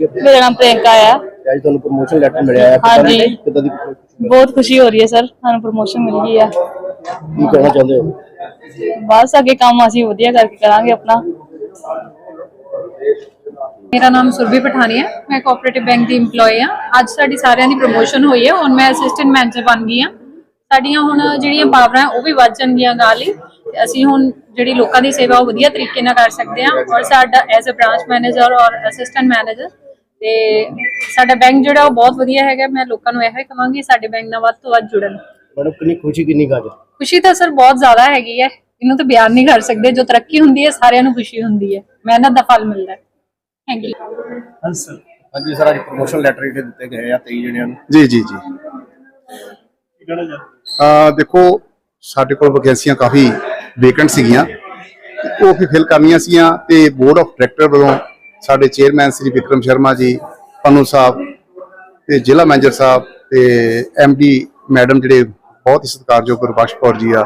ਮੇਰਾ ਨਾਮ ਪ੍ਰਿਯੰਕਾ ਆ। ਤੇ ਅੱਜ ਤੁਹਾਨੂੰ ਪ੍ਰੋਮੋਸ਼ਨ ਲੈਟਰ ਮਿਲਿਆ ਹੈ ਹਾਂਜੀ। ਕਿੱਦਾਂ ਦੀ ਕੀ ਬਹੁਤ ਖੁਸ਼ੀ ਹੋ ਰਹੀ ਹੈ ਸਰ ਸਾਨੂੰ ਪ੍ਰਮੋਸ਼ਨ ਮਿਲ ਗਈ ਆ। ਕਹਿਣਾ ਚਾਹੁੰਦੇ ਹੋ? ਬਸ ਅੱਗੇ ਕੰਮ ਅਸੀਂ ਵਧੀਆ ਕਰਕੇ ਕਰਾਂਗੇ ਆਪਣਾ। ਮੇਰਾ ਨਾਮ ਸੁਰਭੀ ਪਠਾਨੀ ਹੈ। ਮੈਂ ਕੋਆਪਰੇਟਿਵ ਬੈਂਕ ਦੀ EMPLOYE ਹਾਂ। ਅੱਜ ਸਾਡੀ ਸਾਰਿਆਂ ਦੀ ਪ੍ਰੋਮੋਸ਼ਨ ਹੋਈ ਹੈ। ਹੁਣ ਮੈਂ ਅਸਿਸਟੈਂਟ ਮੈਨੇਜਰ ਬਣ ਗਈ ਹਾਂ। ਸਾਡੀਆਂ ਹੁਣ ਜਿਹੜੀਆਂ ਪਾਵਰਾਂ ਉਹ ਵੀ ਵੱਧ ਜਾਣਗੀਆਂ ਨਾਲ ਹੀ ਤੇ ਅਸੀਂ ਹੁਣ ਜਿਹੜੀ ਲੋਕਾਂ ਦੀ ਸੇਵਾ ਉਹ ਵਧੀਆ ਤਰੀਕੇ ਨਾਲ ਕਰ ਸਕਦੇ ਹਾਂ। ਔਰ ਸਾਡਾ ਐਜ਼ ਅ ਬ੍ਰਾਂਚ ਮੈਨੇਜਰ ਔਰ ਅਸਿਸਟੈਂਟ ਮੈਨੇਜਰ ਤੇ ਸਾਡਾ ਬੈਂਕ ਜਿਹੜਾ ਉਹ ਬਹੁਤ ਵਧੀਆ ਹੈਗਾ ਮੈਂ ਲੋਕਾਂ ਨੂੰ ਇਹੋ ਹੀ ਕਹਾਂਗੀ ਸਾਡੇ ਬੈਂਕ ਨਾਲ ਵੱਧ ਤੋਂ ਵੱਧ ਜੁੜਨ। ਮੈਡਮ ਕਿੰਨੀ ਖੁਸ਼ੀ ਕਿੰਨੀ ਗੱਜ ਖੁਸ਼ੀ ਤਾਂ ਸਰ ਬਹੁਤ ਜ਼ਿਆਦਾ ਹੈਗੀ ਹੈ। ਇਹਨੂੰ ਤਾਂ ਬਿਆਨ ਨਹੀਂ ਕਰ ਸਕਦੇ। ਜੋ ਤਰੱਕੀ ਹੁੰਦੀ ਹੈ ਸਾਰਿਆਂ ਨੂੰ ਖੁਸ਼ੀ ਹੁੰਦੀ ਹੈ। ਮਿਹਨਤ ਦਾ ਫਲ ਮਿਲਦਾ ਹੈ। ਥੈਂਕ ਯੂ ਹਾਂਜੀ ਸਰ ਅੱਜ ਪ੍ਰੋਮੋਸ਼ਨ ਲੈਟਰ ਜਿਹੜੇ ਦਿੱਤੇ ਗਏ ਆ 23 ਜਣਿਆਂ ਨੂੰ। ਜੀ ਜੀ ਜੀ। ਆ ਦੇਖੋ ਸਾਡੇ ਕੋਲ ਵੈਕੈਂਸੀਆਂ ਕਾਫੀ ਵੇਕੈਂਟ ਸੀਗੀਆਂ। ਉਹ ਵੀ ਫਿਲ ਕਰਨੀਆਂ ਸੀਗੀਆਂ ਤੇ ਬੋਰਡ ਆਫ ਡਾਇਰੈਕਟਰ ਵੱਲੋਂ ਸਾਡੇ ਚੇਅਰਮੈਨ ਸ੍ਰੀ ਵਿਕਰਮ ਸ਼ਰਮਾ ਜੀ, ਪਨੂ ਸਾਹਿਬ ਤੇ ਜ਼ਿਲ੍ਹਾ ਮੈਨੇਜਰ ਸਾਹਿਬ ਤੇ ਡੀ ਮੈਡਮ ਜਿਹੜੇ ਬਹੁਤ ਹੀ ਸਤਿਕਾਰਯੋਗ ਗੁਰਬਖਸ਼ ਕੌਰ ਜੀ ਆ,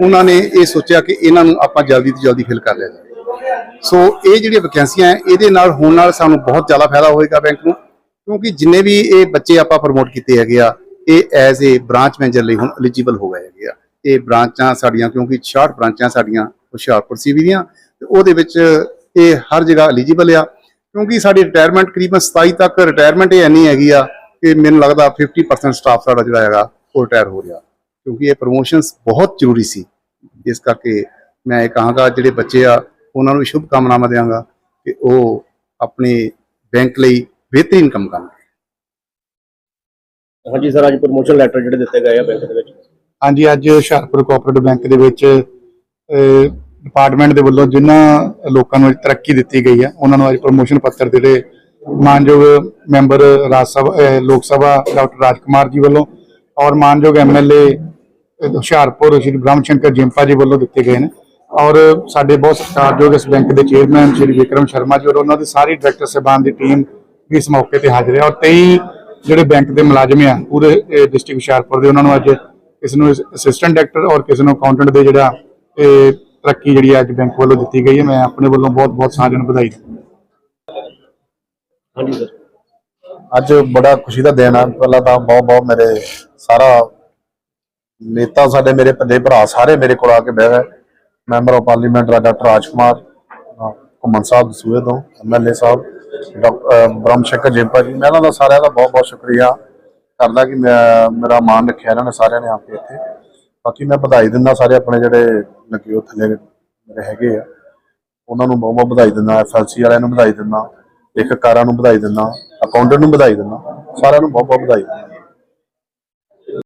ਉਹਨਾਂ ਨੇ ਇਹ ਸੋਚਿਆ ਕਿ ਇਹਨਾਂ ਨੂੰ ਆਪਾਂ ਜਲਦੀ ਤੋਂ ਜਲਦੀ ਫਿਲ ਕਰ ਲਿਆ ਜਾਵੇ। ਸੋ ਇਹ ਜਿਹੜੀਆਂ ਵੈਕੈਂਸੀਆਂ ਇਹਦੇ ਨਾਲ ਹੋਣ ਨਾਲ ਸਾਨੂੰ ਬਹੁਤ ਜ਼ਿਆਦਾ ਫਾਇਦਾ ਹੋਏਗਾ ਬੈਂਕ ਨੂੰ, ਕਿਉਂਕਿ ਜਿੰਨੇ ਵੀ ਇਹ ਬੱਚੇ ਆਪਾਂ ਪ੍ਰਮੋਟ ਕੀਤੇ ਹੈਗੇ ਆ, ਇਹ ਐਜ਼ ਏ ਬ੍ਰਾਂਚ ਮੈਨੇਜਰ ਲਈ ਹੁਣ ਐਲੀਜੀਬਲ ਹੋ ਗਏ ਹੈਗੇ ਆ। ਇਹ ਬ੍ਰਾਂਚਾਂ ਸਾਡੀਆਂ, ਕਿਉਂਕਿ 66 ਬ੍ਰਾਂਚਾਂ ਸਾਡੀਆਂ ਹੁਸ਼ਿਆਰਪੁਰ ਸੀਵੀ ਦੀਆਂ, ਤੇ ਉਹਦੇ ਵਿੱਚ ਇਹ ਹਰ ਜਗ੍ਹਾ ਐਲੀਜੀਬਲ ਆ। ਕਿਉਂਕਿ ਸਾਡੀ ਰਿਟਾਇਰਮੈਂਟ ਕਰੀਬਨ 27 ਤੱਕ ਰਿਟਾਇਰਮੈਂਟ ਇਹ ਇੰਨੀ ਹੈਗੀ ਆ ਕਿ ਮੈਨੂੰ ਲੱਗਦਾ 50% ਸਟਾਫ ਸਾਡਾ ਜਿਹੜਾ ਹੈਗਾ ਉਹ ਰਿਟਾਇਰ ਹੋ ਰਿਹਾ। ਕਿਉਂਕਿ ਇਹ ਪ੍ਰੋਮੋਸ਼ਨਸ ਬਹੁਤ ਜ਼ਰੂਰੀ ਸੀ। ਇਸ ਕਰਕੇ ਮੈਂ ਇਹ ਕਹਾਂਗਾ ਜਿਹੜੇ ਬੱਚੇ ਆ ਉਹਨਾਂ ਨੂੰ ਸ਼ੁਭ ਕਾਮਨਾਵਾਂ ਦਿਆਂਗਾ ਕਿ ਉਹ ਆਪਣੇ ਬੈਂਕ ਲਈ ਬਿਹਤਰੀਨ ਕੰਮ ਕਰਨ। ਹਾਂਜੀ ਸਰ ਅੱਜ ਪ੍ਰੋਮੋਸ਼ਨ ਲੈਟਰ ਜਿਹੜੇ ਦਿੱਤੇ ਗਏ ਆ ਬੈਂਕ ਦੇ ਵਿੱਚ। ਹਾਂਜੀ ਅੱਜ ਹੁਸ਼ਿਆਰਪੁਰ ਕੋਆਪਰੇਟਿਵ ਬੈਂਕ ਦੇ ਵਿੱਚ ਡਿਪਾਰਟਮੈਂਟ ਦੇ ਵੱਲੋਂ ਜਿਨ੍ਹਾਂ ਲੋਕਾਂ ਨੂੰ ਅੱਜ ਤਰੱਕੀ ਦਿੱਤੀ ਗਈ ਹੈ, ਉਹਨਾਂ ਨੂੰ ਅੱਜ ਪ੍ਰਮੋਸ਼ਨ ਪੱਤਰ ਜਿਹੜੇ ਮਾਨਯੋਗ ਮੈਂਬਰ ਰਾਜ ਸਭਾ ਲੋਕ ਸਭਾ ਡਾਕਟਰ ਰਾਜਕੁਮਾਰ ਜੀ ਵੱਲੋਂ ਔਰ ਮਾਨਯੋਗ ਐਮਐਲਏ ਹੁਸ਼ਿਆਰਪੁਰ ਸ਼੍ਰੀ ਬ੍ਰਹਮ ਸ਼ੰਕਰ ਜਿੰਪਾ ਜੀ ਵੱਲੋਂ ਦਿੱਤੇ ਗਏ ਨੇ। ਔਰ ਸਾਡੇ ਬਹੁਤ ਸਤਿਕਾਰਯੋਗ ਇਸ ਬੈਂਕ ਦੇ ਚੇਅਰਮੈਨ ਸ਼੍ਰੀ ਵਿਕਰਮ ਸ਼ਰਮਾ ਜੀ ਔਰ ਉਹਨਾਂ ਦੀ ਸਾਰੀ ਡਾਇਰੈਕਟਰ ਸਹਿਬਾਨ ਦੀ ਟੀਮ ਵੀ ਇਸ ਮੌਕੇ ਤੇ ਹਾਜ਼ਰ ਹੈ। ਔਰ 23 ਜਿਹੜੇ ਬੈਂਕ ਦੇ ਮੁਲਾਜ਼ਮ ਆ, ਪੂਰੇ ਡਿਸਟ੍ਰਿਕਟ ਹੁਸ਼ਿਆਰਪੁਰ ਦੇ, ਉਹਨਾਂ ਨੂੰ ਅੱਜ ਕਿਸੇ ਨੂੰ ਅਸਿਸਟੈਂਟ ਡਾਇਰੈਕਟਰ ਔਰ ਕਿਸੇ ਨੂੰ ਅਕਾਊਂਟੈਂਟ ਦੇ ਜਿਹੜਾ ਇਹ ਤਰੱਕੀ ਜਿਹੜੀ ਅੱਜ ਬੈਂਕ ਵੱਲੋਂ ਦਿੱਤੀ ਗਈ ਹੈ ਮੈਂ ਆਪਣੇ ਵੱਲੋਂ ਬਹੁਤ ਬਹੁਤ ਸਾਰਿਆਂ ਨੂੰ ਵਧਾਈ। ਹਾਂਜੀ ਸਰ। ਅੱਜ ਬੜਾ ਖੁਸ਼ੀ ਦਾ ਦਿਨ ਹੈ ਪਹਿਲਾਂ ਤਾਂ ਬਹੁਤ ਬਹੁਤ ਮੇਰੇ ਸਾਰਾ ਨੇਤਾ ਸਾਡੇ ਮੇਰੇ ਪੰਜੇ ਭਰਾ ਸਾਰੇ ਮੇਰੇ ਕੋਲ ਆ ਕੇ ਬਹਿ ਗਏ। Member of parliament doctor Rajkumar ਅਹ ਘੁੰਮਣ ਸਾਹਿਬ ਦਸੂਏ ਤੋਂ ਐਮਐਲਏ ਸਾਹਿਬ ਡਾਕਟਰ ਬ੍ਰਹਮ ਸ਼ੰਕਰ ਜਿੰਪਾ ਜੀ। ਮੈਂ ਇਹਨਾਂ ਦਾ ਸਾਰਿਆਂ ਦਾ ਬਹੁਤ ਬਹੁਤ ਸ਼ੁਕਰੀਆ ਕਰਦਾ ਕਿ ਮੈਂ ਮੇਰਾ ਮਾਣ ਰੱਖਿਆ ਇਹਨਾਂ ਨੇ ਸਾਰਿਆਂ ਨੇ ਆ ਕੇ ਇੱਥੇ। ਬਾਕੀ ਮੈਂ ਵਧਾਈ ਦਿੰਦਾ ਸਾਰੇ ਆਪਣੇ ਜਿਹੜੇ ਲੱਗੇ ਉਹ ਥੱਲੇ ਮੇਰੇ ਹੈਗੇ ਆ। ਉਹਨਾਂ ਨੂੰ ਬਹੁਤ ਬਹੁਤ ਵਧਾਈ ਦਿੰਦਾ, ਐਫਐਲਸੀ ਵਾਲਿਆਂ ਨੂੰ ਵਧਾਈ ਦਿੰਦਾ ਲੇਖਕਾਰਾਂ ਨੂੰ ਵਧਾਈ ਦਿੰਦਾ ਅਕਾਊਂਟੈਂਟ ਨੂੰ ਵਧਾਈ ਦਿੰਦਾ, ਸਾਰਿਆਂ ਨੂੰ ਬਹੁਤ ਬਹੁਤ ਵਧਾਈ ਦਿੰਦਾ।